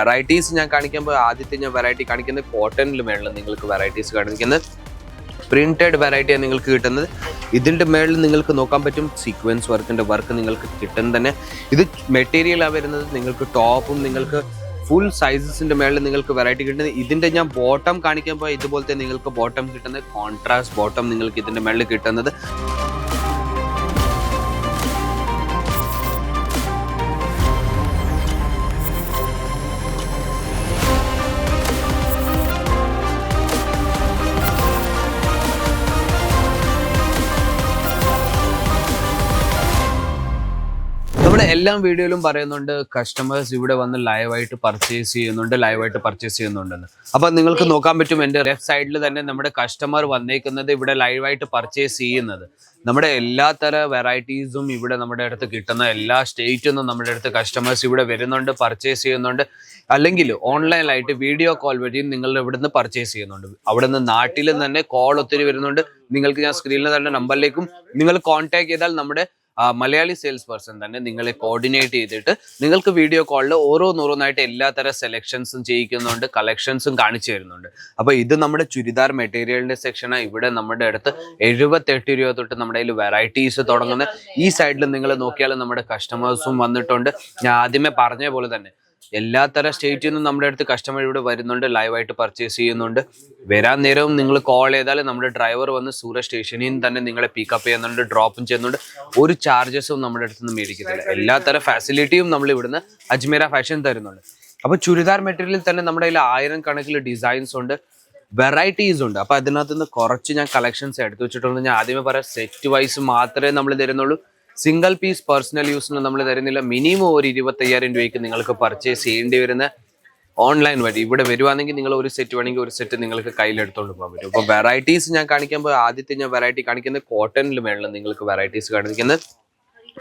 Varieties ഞാൻ കാണിക്കുമ്പോൾ ആദ്യത്തെ ഞാൻ വെറൈറ്റി കാണിക്കുന്നത് കോട്ടണിൽ മേളിൽ നിങ്ങൾക്ക് വെറൈറ്റീസ് കാണിക്കുന്നത്. പ്രിന്റഡ് വെറൈറ്റിയാണ് നിങ്ങൾക്ക് കിട്ടുന്നത്. ഇതിന്റെ മേളിൽ നിങ്ങൾക്ക് നോക്കാൻ പറ്റും സീക്വൻസ് വർക്കിന്റെ വർക്ക് നിങ്ങൾക്ക് കിട്ടും തന്നെ. ഇത് മെറ്റീരിയലാണ് വരുന്നത്. നിങ്ങൾക്ക് ടോപ്പും നിങ്ങൾക്ക് ഫുൾ സൈസസിന്റെ മേളിൽ നിങ്ങൾക്ക് വെറൈറ്റി കിട്ടുന്നത്. ഇതിന്റെ ഞാൻ ബോട്ടം കാണിക്കുമ്പോൾ ഇതുപോലത്തെ നിങ്ങൾക്ക് ബോട്ടം കിട്ടുന്നത്. കോൺട്രാസ്റ്റ് ബോട്ടം നിങ്ങൾക്ക് ഇതിന്റെ മേളിൽ കിട്ടുന്നത്. എല്ലാ വീഡിയോയിലും പറയുന്നുണ്ട് കസ്റ്റമേഴ്സ് ഇവിടെ വന്ന് ലൈവായിട്ട് പർച്ചേസ് ചെയ്യുന്നുണ്ട് ലൈവായിട്ട് പർച്ചേസ് ചെയ്യുന്നുണ്ടെന്ന്. അപ്പൊ നിങ്ങൾക്ക് നോക്കാൻ പറ്റും എന്റെ ലെഫ്റ്റ് സൈഡിൽ തന്നെ നമ്മുടെ കസ്റ്റമർ വന്നേക്കുന്നത് ഇവിടെ ലൈവായിട്ട് പർച്ചേസ് ചെയ്യുന്നത്. നമ്മുടെ എല്ലാ തര വെറൈറ്റീസും ഇവിടെ നമ്മുടെ അടുത്ത് കിട്ടുന്ന എല്ലാ സ്റ്റേറ്റിൽ നിന്നും നമ്മുടെ അടുത്ത് കസ്റ്റമേഴ്സ് ഇവിടെ വരുന്നുണ്ട് പർച്ചേസ് ചെയ്യുന്നുണ്ട്. അല്ലെങ്കിൽ ഓൺലൈനായിട്ട് വീഡിയോ കോൾ വഴിയും നിങ്ങൾ ഇവിടുന്ന് പർച്ചേസ് ചെയ്യുന്നുണ്ട്. അവിടുന്ന് നാട്ടിൽ തന്നെ കോൾ ഒത്തിരി വരുന്നുണ്ട്. നിങ്ങൾക്ക് ഞാൻ സ്ക്രീനിൽ തന്നെ നമ്പറിലേക്കും നിങ്ങൾ കോൺടാക്ട് ചെയ്താൽ നമ്മുടെ മലയാളി സെയിൽസ് പേഴ്സൺ തന്നെ നിങ്ങളെ കോർഡിനേറ്റ് ചെയ്തിട്ട് നിങ്ങൾക്ക് വീഡിയോ കോളിൽ ഓരോന്നോരോന്നായിട്ട് തരം സെലക്ഷൻസും ചെയ്യിക്കുന്നുണ്ട് കളക്ഷൻസും കാണിച്ചു തരുന്നുണ്ട്. അപ്പോൾ ഇത് നമ്മുടെ ചുരിദാർ മെറ്റീരിയലിന്റെ സെക്ഷനാണ് ഇവിടെ നമ്മുടെ അടുത്ത് എഴുപത്തെട്ട് രൂപ തൊട്ട് നമ്മുടെ കയ്യിൽ വെറൈറ്റീസ് തുടങ്ങുന്ന ഈ സൈഡിൽ നിങ്ങൾ നോക്കിയാൽ നമ്മുടെ കസ്റ്റമേഴ്സും വന്നിട്ടുണ്ട്. ഞാൻ ആദ്യമേ പറഞ്ഞ പോലെ തന്നെ എല്ലാ തരം സ്റ്റേറ്റിൽ നിന്നും നമ്മുടെ അടുത്ത് കസ്റ്റമർ ഇവിടെ വരുന്നുണ്ട് ലൈവായിട്ട് പർച്ചേസ് ചെയ്യുന്നുണ്ട്. വരാൻ നേരവും നിങ്ങൾ കോൾ ചെയ്താൽ നമ്മുടെ ഡ്രൈവർ വന്ന് സൂര സ്റ്റേഷനിൽ നിന്ന് തന്നെ നിങ്ങളെ പിക്കപ്പ് ചെയ്യുന്നുണ്ട് ഡ്രോപ്പും ചെയ്യുന്നുണ്ട്. ഒരു ചാർജസും നമ്മുടെ അടുത്ത് നിന്ന് മേടിക്കത്തില്ല. എല്ലാ തരം ഫാസിലിറ്റിയും നമ്മൾ ഇവിടുന്ന് അജ്മീര ഫാഷൻ തരുന്നുണ്ട്. അപ്പോൾ ചുരിദാർ മെറ്റീരിയലിൽ തന്നെ നമ്മുടെ കയ്യിൽ ആയിരം കണക്കിൽ ഡിസൈൻസ് ഉണ്ട് വെറൈറ്റീസ് ഉണ്ട്. അപ്പോൾ അതിനകത്ത് നിന്ന് കുറച്ച് ഞാൻ കളക്ഷൻസ് എടുത്തു വെച്ചിട്ടുണ്ട് ഞാൻ ആദ്യമേ പറയാം സെറ്റ് വൈസ് മാത്രമേ നമ്മൾ തരുന്നുള്ളൂ. സിംഗിൾ പീസ് പേഴ്സണൽ യൂസിന് നമ്മൾ തരുന്നില്ല. മിനിമം ഒരു ഇരുപത്തയ്യായിരം രൂപയ്ക്ക് നിങ്ങൾക്ക് പർച്ചേസ് ചെയ്യേണ്ടി വരുന്ന ഓൺലൈൻ വഴി ഇവിടെ വരുവാണെങ്കിൽ നിങ്ങൾ ഒരു സെറ്റ് വേണമെങ്കിൽ ഒരു സെറ്റ് നിങ്ങൾക്ക് കയ്യിലെടുത്തോണ്ട് പോകാൻ പറ്റും. അപ്പോൾ വെറൈറ്റീസ് ഞാൻ കാണിക്കുമ്പോൾ ആദ്യത്തെ ഞാൻ വെറൈറ്റി കാണിക്കുന്നത് കോട്ടണിൽ മേളിൽ നിങ്ങൾക്ക് വെറൈറ്റീസ് കാണിക്കുന്നത്.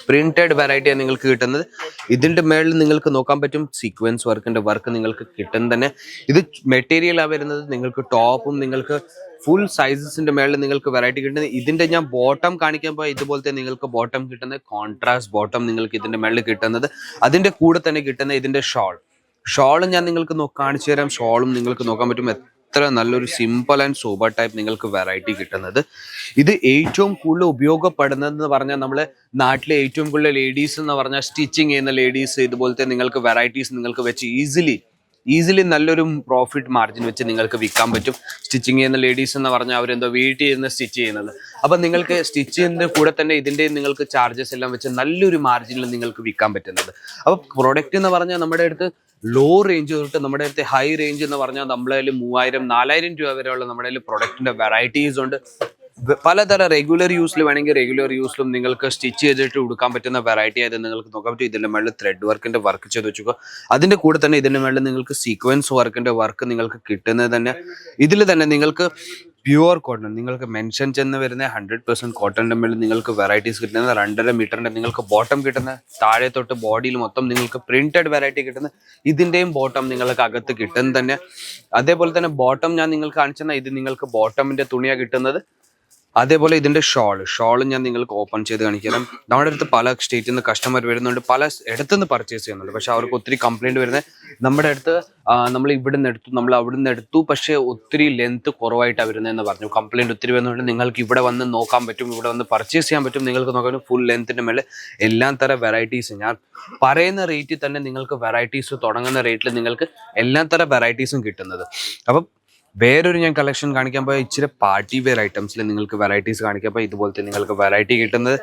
പ്രിന്റഡ് വെറൈറ്റിയാണ് നിങ്ങൾക്ക് കിട്ടുന്നത്. ഇതിന്റെ മേളിൽ നിങ്ങൾക്ക് നോക്കാൻ പറ്റും സീക്വൻസ് വർക്കിന്റെ വർക്ക് നിങ്ങൾക്ക് കിട്ടും തന്നെ. ഇത് മെറ്റീരിയലാണ് വരുന്നത് നിങ്ങൾക്ക് ടോപ്പും നിങ്ങൾക്ക് ഫുൾ സൈസസിന്റെ മേളിൽ നിങ്ങൾക്ക് വെറൈറ്റി കിട്ടുന്നത്. ഇതിന്റെ ഞാൻ ബോട്ടം കാണിക്കാൻ പോയാൽ ഇതുപോലത്തെ നിങ്ങൾക്ക് ബോട്ടം കിട്ടുന്നത് കോൺട്രാസ്റ്റ് ബോട്ടം നിങ്ങൾക്ക് ഇതിന്റെ മേളിൽ കിട്ടുന്നത്. അതിന്റെ കൂടെ തന്നെ കിട്ടുന്ന ഇതിന്റെ ഷോൾ ഷോളും ഞാൻ നിങ്ങൾക്ക് കാണിച്ചു തരാം. ഷോളും നിങ്ങൾക്ക് നോക്കാൻ പറ്റും. എത്ര നല്ലൊരു സിമ്പിൾ ആൻഡ് സൂപ്പർ ടൈപ്പ് നിങ്ങൾക്ക് വെറൈറ്റി കിട്ടുന്നത്. ഇത് ഏറ്റവും കൂടുതൽ ഉപയോഗപ്പെടുന്നതെന്ന് പറഞ്ഞാൽ നമ്മൾ നാട്ടിലെ ഏറ്റവും കൂടുതൽ ലേഡീസ് എന്ന് പറഞ്ഞാൽ സ്റ്റിച്ചിങ് ചെയ്യുന്ന ലേഡീസ് ഇതുപോലത്തെ നിങ്ങൾക്ക് വെറൈറ്റീസ് നിങ്ങൾക്ക് വെച്ച് ഈസിലി ഈസിലി നല്ലൊരു പ്രോഫിറ്റ് മാർജിൻ വെച്ച് നിങ്ങൾക്ക് വിൽക്കാൻ പറ്റും. സ്റ്റിച്ചിങ് ചെയ്യുന്ന ലേഡീസ് എന്ന് പറഞ്ഞാൽ അവരെന്തോ വീട്ടിൽ ഇരുന്ന് സ്റ്റിച്ച് ചെയ്യുന്നത്. അപ്പം നിങ്ങൾക്ക് സ്റ്റിച്ച് ചെയ്യുന്ന കൂടെ തന്നെ ഇതിന്റെയും നിങ്ങൾക്ക് ചാർജസ് എല്ലാം വെച്ച് നല്ലൊരു മാർജിനിൽ നിങ്ങൾക്ക് വിൽക്കാൻ പറ്റുന്നത്. അപ്പോൾ പ്രൊഡക്റ്റ് എന്ന് പറഞ്ഞാൽ നമ്മുടെ അടുത്ത് ലോ റേഞ്ച് തൊട്ട് നമ്മുടെ അടുത്ത് ഹൈ റേഞ്ച് എന്ന് പറഞ്ഞാൽ നമ്മളതിൽ മൂവായിരം നാലായിരം രൂപ വരെയുള്ള നമ്മുടെ കയ്യിൽ പ്രൊഡക്റ്റിന്റെ വെറൈറ്റീസ് ഉണ്ട്. പലതരം റെഗുലർ യൂസിൽ വേണമെങ്കിൽ റെഗുലർ യൂസിലും നിങ്ങൾക്ക് സ്റ്റിച്ച് ചെയ്തിട്ട് കൊടുക്കാൻ പറ്റുന്ന വെറൈറ്റി ആയത് നിങ്ങൾക്ക് നോക്കാൻ പറ്റും. ഇതിന്റെ മേളിൽ ത്രെഡ് വർക്കിന്റെ വർക്ക് ചെയ്ത് വെച്ചോ അതിന്റെ കൂടെ തന്നെ ഇതിന്റെ മേളിൽ നിങ്ങൾക്ക് സീക്വൻസ് വർക്കിന്റെ വർക്ക് നിങ്ങൾക്ക് കിട്ടുന്നത് തന്നെ. ഇതിൽ തന്നെ നിങ്ങൾക്ക് പ്യുവർ കോട്ടൺ നിങ്ങൾക്ക് മെൻഷൻ ചെന്ന് വരുന്ന ഹൺഡ്രഡ് പെർസെന്റ് കോട്ടന്റെ മേളിൽ നിങ്ങൾക്ക് വെറൈറ്റീസ് കിട്ടുന്നത് രണ്ടര മീറ്ററിന്റെ നിങ്ങൾക്ക് ബോട്ടം കിട്ടുന്ന താഴെ തൊട്ട് ബോഡിയിൽ മൊത്തം നിങ്ങൾക്ക് പ്രിന്റഡ് വെറൈറ്റി കിട്ടുന്ന ഇതിന്റെയും ബോട്ടം നിങ്ങൾക്ക് അകത്ത് കിട്ടുന്നത് തന്നെ. അതേപോലെ തന്നെ ബോട്ടം ഞാൻ നിങ്ങൾക്ക് കാണിച്ചെന്നാൽ ഇത് നിങ്ങൾക്ക് ബോട്ടമിന്റെ തുണിയാണ് കിട്ടുന്നത്. അതേപോലെ ഇതിന്റെ ഷോൾ. ഷോൾ ഞാൻ നിങ്ങൾക്ക് ഓപ്പൺ ചെയ്ത് കാണിക്കാം. നമ്മുടെ അടുത്ത് പല സ്റ്റേറ്റിൽ നിന്ന് കസ്റ്റമർ വരുന്നുണ്ട്. പല ഇടത്തു നിന്ന് പർച്ചേസ് ചെയ്യുന്നുണ്ട്. പക്ഷെ അവർക്ക് ഒത്തിരി കംപ്ലൈന്റ് വരുന്നത് നമ്മുടെ അടുത്ത് നമ്മൾ ഇവിടുന്ന് എടുത്തു നമ്മൾ അവിടുന്ന് എടുത്തു. പക്ഷേ ഒത്തിരി ലെങ്ത് കുറവായിട്ടാണ് വരുന്നതെന്ന് പറഞ്ഞു. കംപ്ലൈന്റ് ഒത്തിരി വരുന്നുണ്ട്. നിങ്ങൾക്ക് ഇവിടെ വന്ന് നോക്കാൻ പറ്റും ഇവിടെ വന്ന് പർച്ചേസ് ചെയ്യാൻ പറ്റും. നിങ്ങൾക്ക് നോക്കാൻ ഫുൾ ലെങ്ത്തിന്റെ മേലെ എല്ലാ തരം വെറൈറ്റീസ് ഞാൻ പറയുന്ന റേറ്റിൽ തന്നെ നിങ്ങൾക്ക് വെറൈറ്റീസ് തുടങ്ങുന്ന റേറ്റിൽ നിങ്ങൾക്ക് എല്ലാ തരം വെറൈറ്റീസും കിട്ടുന്നത്. അപ്പം വേറൊരു ഞാൻ കളക്ഷൻ കാണിക്കാൻ പോയ ഇച്ചിരി പാർട്ടി വെയർ ഐറ്റംസിൽ നിങ്ങൾക്ക് വെറൈറ്റീസ് കാണിക്കാൻ പോയി ഇതുപോലത്തെ നിങ്ങൾക്ക് വെറൈറ്റി കിട്ടുന്നത്.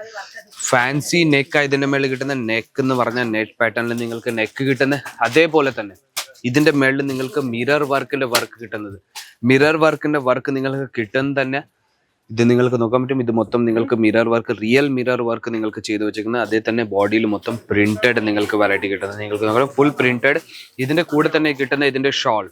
ഫാൻസി നെക്ക് ഇതിന്റെ മേളിൽ കിട്ടുന്ന നെക്ക് എന്ന് പറഞ്ഞ നെറ്റ് പാറ്റേണിൽ നിങ്ങൾക്ക് നെക്ക് കിട്ടുന്ന അതേപോലെ തന്നെ ഇതിന്റെ മേളിൽ നിങ്ങൾക്ക് മിറർ വർക്കിന്റെ വർക്ക് കിട്ടുന്നത്. മിറർ വർക്കിന്റെ വർക്ക് നിങ്ങൾക്ക് കിട്ടുന്ന തന്നെ ഇത് നിങ്ങൾക്ക് നോക്കാൻ പറ്റും. ഇത് മൊത്തം നിങ്ങൾക്ക് mirror work real mirror work നിങ്ങൾക്ക് ചെയ്തു വെച്ചിരിക്കുന്നത് അതേ തന്നെ ബോഡിയിൽ മൊത്തം പ്രിന്റഡ് നിങ്ങൾക്ക് വെറൈറ്റി കിട്ടുന്നത്. നിങ്ങൾക്ക് നോക്കാം ഫുൾ പ്രിന്റഡ് ഇതിന്റെ കൂടെ തന്നെ കിട്ടുന്ന ഇതിന്റെ ഷോൾ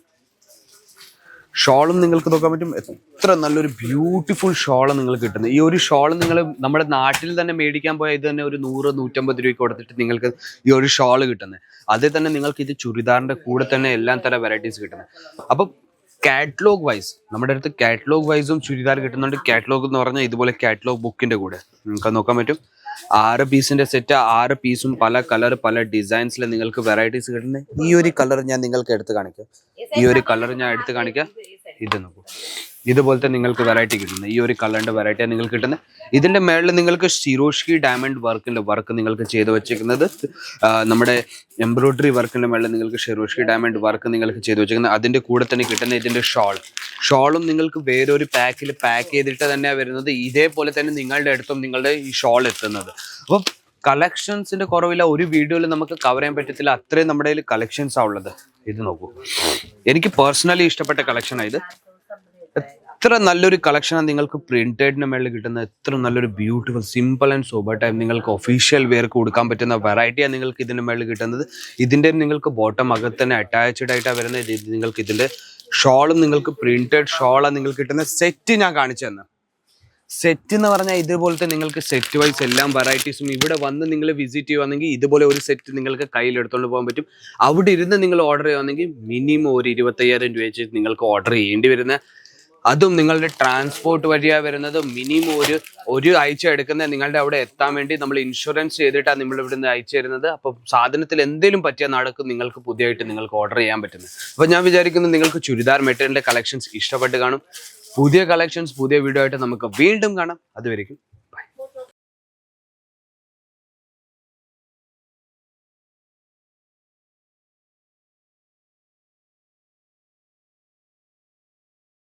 ഷോളും നിങ്ങൾക്ക് നോക്കാൻ പറ്റും. എത്ര നല്ലൊരു ബ്യൂട്ടിഫുൾ ഷോൾ നിങ്ങൾക്ക് കിട്ടുന്നത്. ഈ ഒരു ഷോൾ നിങ്ങൾ നമ്മുടെ നാട്ടിൽ തന്നെ മേടിക്കാൻ പോയാൽ ഇത് തന്നെ ഒരു നൂറ് നൂറ്റമ്പത് രൂപയ്ക്ക് കൊടുത്തിട്ട് നിങ്ങൾക്ക് ഈ ഒരു ഷോൾ കിട്ടുന്നത്. അതിൽ തന്നെ നിങ്ങൾക്ക് ഇത് ചുരിദാറിന്റെ കൂടെ തന്നെ എല്ലാം തരം വെറൈറ്റീസ് കിട്ടുന്നത്. അപ്പം കാറ്റലോഗ് വൈസ് നമ്മുടെ അടുത്ത് കാറ്റലോഗ് വൈസും ചുരിദാർ കിട്ടുന്നുണ്ട്. കാറ്റലോഗ് എന്ന് പറഞ്ഞാൽ ഇതുപോലെ കാറ്റലോഗ് ബുക്കിന്റെ കൂടെ. നിങ്ങൾക്ക് നോക്കാൻ പറ്റും. ആറ് പീസിന്റെ സെറ്റ് ആറ് പീസും പല കളർ പല ഡിസൈൻസിൽ നിങ്ങൾക്ക് വെറൈറ്റീസ് കിട്ടുന്നത് ഈ ഒരു കളർ ഞാൻ നിങ്ങൾക്ക് എടുത്ത് കാണിക്കാം. ഈ ഒരു കളർ ഞാൻ എടുത്ത് കാണിക്കാം. ഇത് നോക്കൂ. ഇതുപോലത്തെ നിങ്ങൾക്ക് വെറൈറ്റി കിട്ടുന്നത് ഈ ഒരു കളറിന്റെ വെറൈറ്റി നിങ്ങൾക്ക് കിട്ടുന്നത് ഇതിന്റെ മേളിൽ നിങ്ങൾക്ക് സിറോഷ്കി ഡയമണ്ട് വർക്കിന്റെ വർക്ക് നിങ്ങൾക്ക് ചെയ്തു വെച്ചിരിക്കുന്നത് നമ്മുടെ എംബ്രോയിഡറി വർക്കിന്റെ മേളിൽ നിങ്ങൾക്ക് ഷിറോഷ്കി ഡയമണ്ട് വർക്ക് നിങ്ങൾക്ക് ചെയ്തു വെച്ചിരിക്കുന്നത് അതിന്റെ കൂടെ തന്നെ കിട്ടുന്ന ഇതിന്റെ ഷോൾ ഷോളും നിങ്ങൾക്ക് വേറൊരു പാക്കിൽ പാക്ക് ചെയ്തിട്ട് തന്നെയാണ് വരുന്നത്. ഇതേപോലെ തന്നെ നിങ്ങളുടെ അടുത്തും നിങ്ങളുടെ ഈ ഷോൾ എത്തുന്നത്. അപ്പം കളക്ഷൻസിന്റെ കുറവില്ല. ഒരു വീഡിയോയിൽ നമുക്ക് കവർ ചെയ്യാൻ പറ്റത്തില്ല. അത്രയും നമ്മുടെ കയ്യിൽ കളക്ഷൻസ് ആ ഉള്ളത്. ഇത് നോക്കൂ. എനിക്ക് പേഴ്സണലി ഇഷ്ടപ്പെട്ട കളക്ഷനാണ് ഇത്. എത്ര നല്ലൊരു കളക്ഷനാണ് നിങ്ങൾക്ക് പ്രിന്റഡിന് മേളിൽ കിട്ടുന്നത്. എത്ര നല്ലൊരു beautiful simple and super time നിങ്ങൾക്ക് ഒഫീഷ്യൽ വെയർക്ക് കൊടുക്കാൻ പറ്റുന്ന വെറൈറ്റിയാണ് നിങ്ങൾക്ക് ഇതിന് മേളിൽ കിട്ടുന്നത്. ഇതിന്റെയും നിങ്ങൾക്ക് ബോട്ടം അകത്ത് തന്നെ അറ്റാച്ച്ഡ് ആയിട്ടാണ് വരുന്നത്. നിങ്ങൾക്ക് ഇതിന്റെ ഷോളും നിങ്ങൾക്ക് പ്രിന്റഡ് ഷോളാണ് നിങ്ങൾക്ക് കിട്ടുന്ന സെറ്റ് ഞാൻ കാണിച്ചു തന്നെ. സെറ്റ് എന്ന് പറഞ്ഞാൽ ഇതുപോലത്തെ നിങ്ങൾക്ക് സെറ്റ് വൈസ് എല്ലാം വെറൈറ്റീസും ഇവിടെ വന്ന് നിങ്ങൾ വിസിറ്റ് ചെയ്യുവാണെങ്കിൽ ഇതുപോലെ ഒരു സെറ്റ് നിങ്ങൾക്ക് കയ്യിൽ എടുത്തുകൊണ്ട് പോകാൻ പറ്റും. അവിടെ ഇരുന്ന് നിങ്ങൾ ഓർഡർ ചെയ്യുവാണെങ്കിൽ മിനിമം ഒരു ഇരുപത്തയ്യായിരം രൂപ വെച്ച് നിങ്ങൾക്ക് ഓർഡർ ചെയ്യേണ്ടി വരുന്ന അതും നിങ്ങളുടെ ട്രാൻസ്പോർട്ട് വഴിയാ വരുന്നത്. മിനിമം ഒരു ഒരു ആഴ്ച എടുക്കുന്ന നിങ്ങളുടെ അവിടെ എത്താൻ വേണ്ടി നമ്മൾ ഇൻഷുറൻസ് ചെയ്തിട്ടാണ് നമ്മൾ നിന്ന് അയച്ചു തരുന്നത്. അപ്പം സാധനത്തിൽ എന്തെങ്കിലും പറ്റിയ നടക്കും നിങ്ങൾക്ക് പുതിയതായിട്ട് നിങ്ങൾക്ക് ഓർഡർ ചെയ്യാൻ പറ്റുന്നത്. അപ്പം ഞാൻ വിചാരിക്കുന്നു നിങ്ങൾക്ക് ചുരിദാർ മെറ്റീരിയലിന്റെ കളക്ഷൻസ് ഇഷ്ടപ്പെട്ട് കാണും. പുതിയ കളക്ഷൻസ് പുതിയ വീഡിയോ ആയിട്ട് നമുക്ക് വീണ്ടും കാണാം. അതുവരെയും